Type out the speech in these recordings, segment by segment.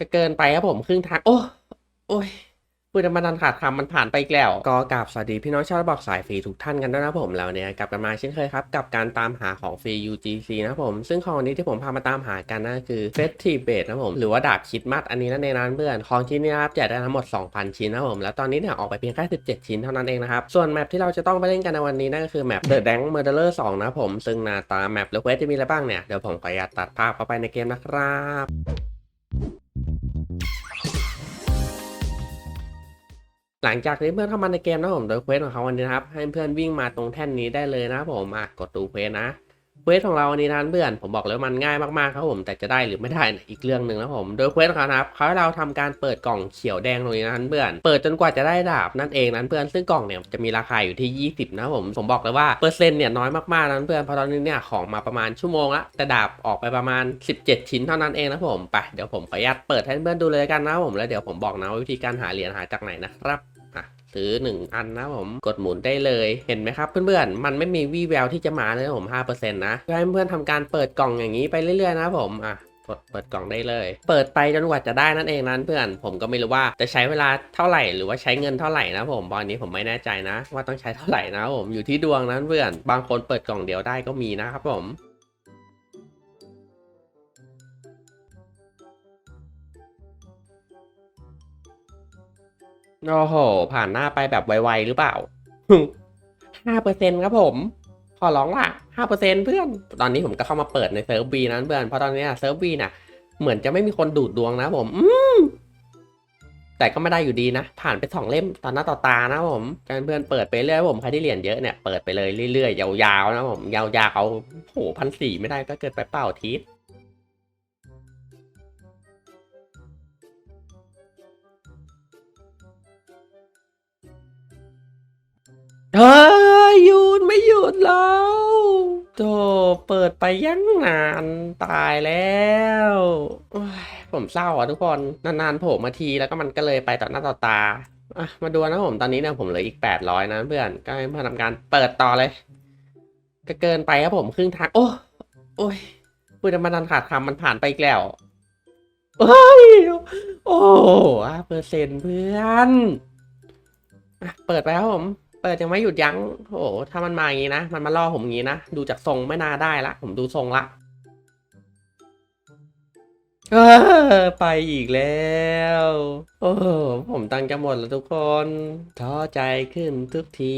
ก็เกินไปครับผมครึ่งทาง โอ้โอ้ยพูดมานันขาดคำมันผ่านไปอีกแล้ว ก็กราบสวัสดีพี่น้องชาวบอกสายฟรีทุกท่านกันด้วยนะผมแล้วเนี่ยกลับกันมาเช่นเคยครับ กับการตามหาของฟรี UGC นะครับผม ซึ่งของนี้ที่ผมพามาตามหากันนั่นคือ Festive b a t นะผม หรือว่าดาบคิดมัดอันนี้นั่นเองนะเพื่อนของชิ้นนี้ครับแจกได้ทั้งหมด 2,000 ชิ้นนะผม แล้วตอนนี้เนี่ยออกไปเพียงแค่ 17 ชิ้นเท่านั้นเองนะครับ ส่วนแมปที่เราจะต้องไปเล่นกันในวันนี้นั่นก็คือแมป The Dank Murderer 2นะผมซึ่งหน้าตาแมปและเควสจะมีอะไรบ้างเนี่ยเดี๋ยวผมขออนุญาตตัดภาพเข้าไปในเกมนะครับ หลังจากที่เพื่อนเข้ามาในเกมนะผมโดยเควสของเขาวันนี้นะครับ ให้เพื่อนวิ่งมาตรงแท่นนี้ได้เลยนะผมอะกดดูเควสนะเควสของเราวันนี้นะเพื่อนผมบอกเลยว่ามันง่ายมากๆครับผมแต่จะได้หรือไม่ได้นี่ยอีกเรื่องหนึ่งนะผมโดยเควสของเขานะครับเขาให้เราทำการเปิดกล่องเขียวแดงตรงนี้นะเพื่อนเปิดจนกว่าจะได้ดาบนั่นเองนะเพื่อนซึ่งกล่องเนี่ยจะมีราคาอยู่ที่ 20 นะผมผมบอกเลยว่าเปอร์เซ็นต์เนี่ยน้อยมากๆนะเพื่อนเพราะตอนนี้เนี่ยของมาประมาณชั่วโมงละแต่ดาบออกไปประมาณ 17 ชิ้นเท่านั้นเองนะผมไปเดี๋ยวผมขออนุญาตเปิดให้เพื่อนดูเลยกันนะผมแล้วเดี๋ยวผมบอกนะวิธีการหาเหรียญหาจากไหนนะครับอะ ซื้อ 1 อันนะผมกดหมุนได้เลยเห็นไหมครับ เพื่อนๆ มันไม่มีวี่แววที่จะมาเลยนะผม5%นะเพื่อให้เพื่อนๆทำการเปิดกล่องอย่างนี้ไปเรื่อยๆนะผมอะกดเปิดกล่องได้เลย เปิดไปจนกว่าจะได้นั่นเองนะเพื่อน ผมก็ไม่รู้ว่าจะใช้เวลาเท่าไหร่หรือว่าใช้เงินเท่าไหร่นะผมตอนนี้ผมไม่แน่ใจนะ ว่าต้องใช้เท่าไหร่นะผมอยู่ที่ดวงนะเพื่อน บางคนเปิดกล่องเดียวได้ก็มีนะครับผม โอ้โห ผ่านหน้าไปแบบไวๆหรือเปล่าห้าเปอร์เซ็นครับผม ขอร้องล่ะห้าเปอร์เซ็นเพื่อน ตอนนี้ผมก็เข้ามาเปิดในเซิร์ฟบีนั้นเพื่อน เพราะตอนนี้เซิร์ฟบีน่ะ เหมือนจะไม่มีคนดูดดวงนะผม อืมแต่ก็ไม่ได้อยู่ดีนะ ผ่านไปสองเล่มต่อหน้าต่อตานะผมการเพื่อนเปิดไปเรื่อยผมใครที่เหรียญเยอะเนี่ยเปิดไปเลยเรื่อยๆยาวๆนะผมยาวๆเอาโหพันสี่ไม่ได้ก็เกิดไปเป่าทิศ เฮ้ยหยุดไม่หยุดแล้วโธ่เปิดไปยังนานตายแล้วโอ้ยผมเศร้าอะทุกคนนานๆโผล่มาทีแล้วก็มันก็เลยไปต่อหน้าต่อตาอะมาดูนะผมตอนนี้เนี่ยผมเหลืออีกแปดร้อยนะเพื่อนก็ให้เพื่อนทำการเปิดต่อเลย ก็เกินไปครับผมครึ่งทาง โอ้โอ้ยพูดมานันขาดคำมันผ่านไปอีกแล้วเฮ้ยโอ้ห้าเปอร์เซ็นต์เพื่อนอะเปิดไปครับผม เปิดยังไม่หยุดยัง้งโอ้โหถ้ามันมาอย่างนี้นะ มันมาล่อผมอย่างนี้นะ ดูจากทรงไม่น่าได้ละ ผมดูทรงละ เออ ไปอีกแล้ว โอ้โหผมตังจะหมดแล้วทุกคน ท้อใจขึ้นทุกที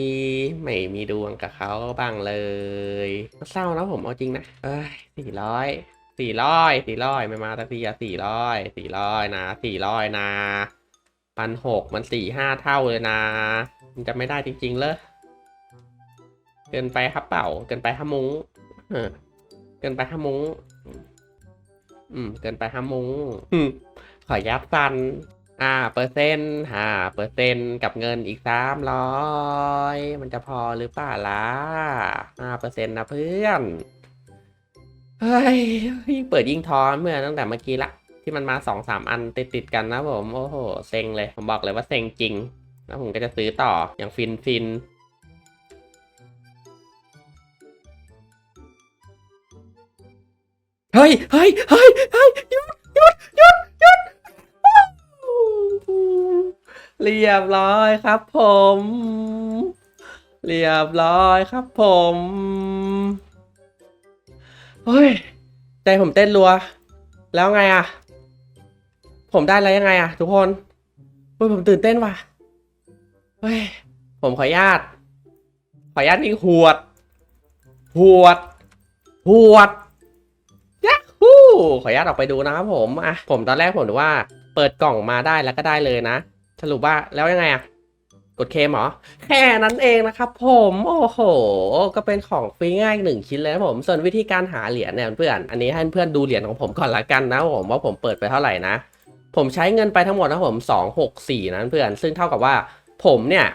ไม่มีดวงกับเขาบ้างเลย เศร้านะผมเอาจริงนะ เอ้ยสี่ร้อยสี่ร้อยสี่ร้อยไม่มาสักทีอะสี่ร้อยสี่ร้อยนะสี่ร้อยนะ พันหกมันสี่ห้าเท่าเลยนะ มันจะไม่ได้จริง ๆ เลยเกินไปครับเป่า เกินไปห้ามุ้งเกินไปห้ามุ้ง อืม เกินไปห้ามุ้งขอยับฟันอ่าเปอร์เซ็นต์ห้าเปอร์เซ็นต์กับเงินอีกสามร้อยมันจะพอหรือเปล่าล่ะห้าเปอร์เซ็นต์นะเพื่อน เฮ้ย เปิดยิ่งท้อเมื่อตั้งแต่เมื่อกี้ละ ที่มันมาสองสามอันติดติดกันนะผม โอ้โหเซ็งเลย ผมบอกเลยว่าเซ็งจริง แล้วผมก็จะซื้อต่ออย่างฟินฟินเฮ้ยเฮ้ยเฮ้ยเฮ้ยหยุดหยุดหยุดหยุดเรียบร้อยครับผม เรียบร้อยครับผมเฮ้ยใจผมเต้นรัว แล้วไงอะ ผมได้แล้วยังไงอะทุกคนเฮ้ยผมตื่นเต้นว่ะเฮ้ยผมขออนุญาต ขออนุญาตวิ่งหวด หวด หวดยักฮู้ขออนุญาตออกไปดูนะครับผมอะผมตอนแรกผมดูว่า เปิดกล่องมาได้แล้วก็ได้เลยนะ สรุปว่าแล้วยังไงอะกดเคมเหรอ แค่นั้นเองนะครับผม โอ้โห ก็เป็นของฟรีง่ายหนึ่งชิ้นเลยนะผม ส่วนวิธีการหาเหรียญเนี่ยเพื่อน อันนี้ให้เพื่อนดูเหรียญของผมก่อนละกันนะผมว่าผมเปิดไปเท่าไหร่นะ ผมใช้เงินไปทั้งหมดนะผมสองหกสี่นะเพื่อน ซึ่งเท่ากับว่าผมเนี่ย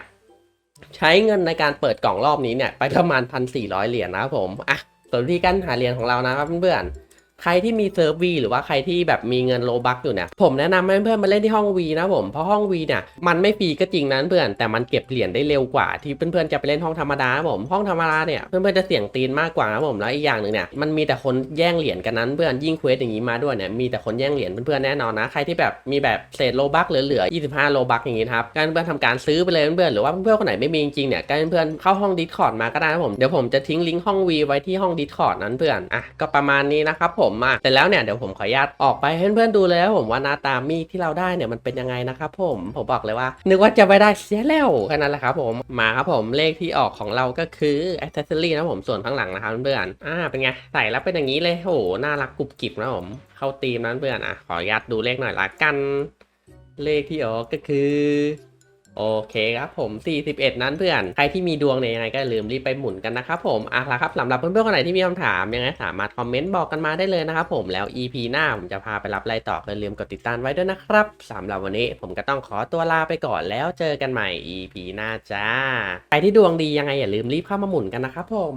ใช้เงินในการเปิดกล่องรอบนี้เนี่ยไปประมาณพันสี่ร้อยเหรียญนะครับผมอะส่วนวิธีการหาเหรียญของเรานะครับเพื่อนๆ ใครที่มีเซิร์ฟวีหรือว่าใครที่แบบมีเงินโลบักอยู่เนี่ยผมแนะนำให้เพื่อนมาเล่นที่ห้องวีนะผมเพราะห้องวีเนี่ยมันไม่ฟรีก็จริงนะเพื่อนแต่มันเก็บเหรียญได้เร็วกว่าที่เพื่อนๆจะไปเล่นห้องธรรมดาผมห้องธรรมดาเนี่ยเพื่อนๆจะเสี่ยงตีนมากกว่านะผมแล้วอีกอย่างหนึ่งเนี่ยมันมีแต่คนแย่งเหรียญกันนั้นเพื่อนยิ่งเควสอย่างนี้มาด้วยเนี่ยมีแต่คนแย่งเหรียญเพื่อนๆแน่นอนนะใครที่แบบมีแบบเศษโลบักเหลือๆ25 โลบักอย่างนี้ครับการเพื่อนทำการซื้อไปเลยเพื่อนๆหรือว่าเพื่อนๆคนไหนไม่มีจริงๆเนี่ยก็ให้เพื่อนๆเข้าห้องดิสคอร์ดมาก็ได้นะผมเดี๋ยวผมจะทิ้งลิงก์ห้องวีไว้ที่ห้องดิสคอร์ดนั้นเพื่อนอะก็ประมาณนี้นะครับผมอะเสร็จแล้วเนี่ยเดี๋ยวผมขออนุญาตออกไปให้เพื่อนๆดูเลยนะผมว่าหน้าตามีดที่เราได้เนี่ยมันเป็นยังไงนะครับผมผมบอกเลยว่า นึกว่าจะไปได้เสียแล้วแค่นั้นแหละครับผมมาครับผมเลขที่ออกของเราก็คืออ c เซ s ซอรี่นะผมส่วนข้างหลังนะครับเพื่อนๆอ่าเป็นไงใส่แล้วเป็นอย่างนี้เลยโหน่ารักกรุบกริบนะผมเข้าตีมนั้นเพื่อนอะขออนุญาตดูเลขหน่อยละกัน เลขที่ออกก็คือ โอเคครับผม 41 นั้นเพื่อน ใครที่มีดวงเนี่ยยังไงก็อย่าลืมรีบไปหมุนกันนะครับผมอะละครับสำหรับเพื่อนๆคนไหนที่มีคำถามยังไงสามารถคอมเมนต์บอกกันมาได้เลยนะครับผมแล้ว EP หน้าผมจะพาไปรับอะไรต่อก็อย่าลืมกดติดตามไว้ด้วยนะครับสำหรับวันนี้ผมก็ต้องขอตัวลาไปก่อนแล้วเจอกันใหม่ EP หน้าจ้า ใครที่ดวงดียังไงอย่าลืมรีบเข้ามาหมุนกันนะครับผม